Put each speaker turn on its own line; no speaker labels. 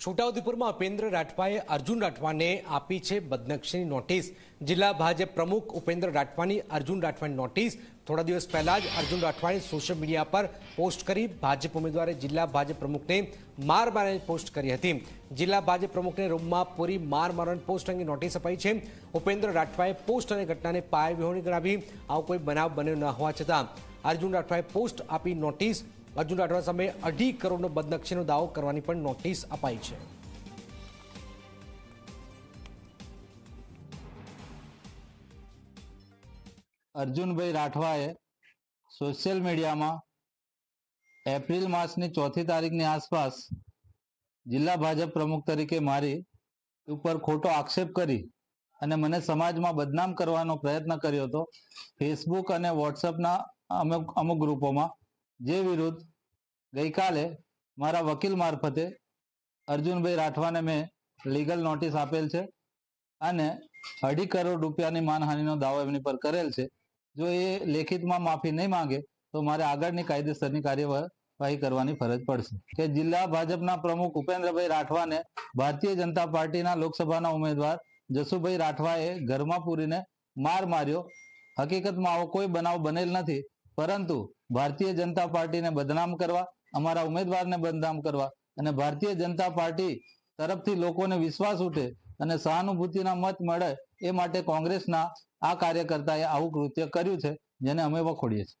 છોટાઉદેપુરમાં ઉપેન્દ્ર રાઠવાએ અર્જુન રાઠવાને આપી છે બદનક્ષીની નોટિસ. જિલ્લા ભાજપ પ્રમુખ ઉપેન્દ્ર રાઠવાની, અર્જુન રાઠવાની નોટિસ. થોડા દિવસ પહેલા જ અર્જુન રાઠવાએ સોશિયલ મીડિયા પર પોસ્ટ કરી ભાજપ ઉમેદવારે જિલ્લા ભાજપ પ્રમુખને માર મારવાની પોસ્ટ કરી હતી. જિલ્લા ભાજપ પ્રમુખને રૂમમાં પૂરી માર મારવાની પોસ્ટ અંગે નોટિસ અપાઈ છે. ઉપેન્દ્ર રાઠવાએ પોસ્ટ અને ઘટનાને પાય વિહોણી ગણાવી. આવો કોઈ બનાવ બન્યો ન હોવા છતાં અર્જુન રાઠવાએ પોસ્ટ આપી નોટિસ અર્જુન રાઠવા સામે અઢી કરોડનો બદનક્ષીનો દાવો કરવાની પણ નોટિસ અપાઈ છે.
અર્જુનભાઈ રાઠવાએ સોશિયલ મીડિયામાં એપ્રિલ માસની ચોથી તારીખની આસપાસ જિલ્લા ભાજપ પ્રમુખ તરીકે મારી ઉપર ખોટો આક્ષેપ કરી અને મને સમાજમાં બદનામ કરવાનો પ્રયત્ન કર્યો હતો. ફેસબુક અને વોટ્સઅપના અમુક અમુક ગ્રુપોમાં જે વિરુદ્ધ ગઈકાલે મારા વકીલ મારફતે અર્જુનભાઈ રાઠવાને મેં લીગલ નોટિસ આપેલ છે અને અઢી કરોડ રૂપિયાની માનહાનિનો દાવો એમની પર કરેલ છે. જો એ લેખિતમાં માફી નહીં માંગે, તો મારે આગળની કાયદેસરની કાર્યવાહી કરવાની ફરજ પડશે. કે જિલ્લા ભાજપના પ્રમુખ ઉપેન્દ્રભાઈ રાઠવાને ભારતીય જનતા પાર્ટીના લોકસભાના ઉમેદવાર જસુભાઈ રાઠવાએ ઘરમાં પૂરીને માર માર્યો. હકીકતમાં આવો કોઈ બનાવ બનેલ નથી. પરંતુ ભારતીય જનતા પાર્ટીને બદનામ કરવા, અમારા ઉમેદવારને બદનામ કરવા અને ભારતીય જનતા પાર્ટી તરફથી લોકોને વિશ્વાસ ઉઠે અને સહાનુભૂતિના મત મળે એ માટે કોંગ્રેસના આ કાર્યકર્તાએ આવું કૃત્ય કર્યું છે, જેને અમે વખોડીએ છીએ.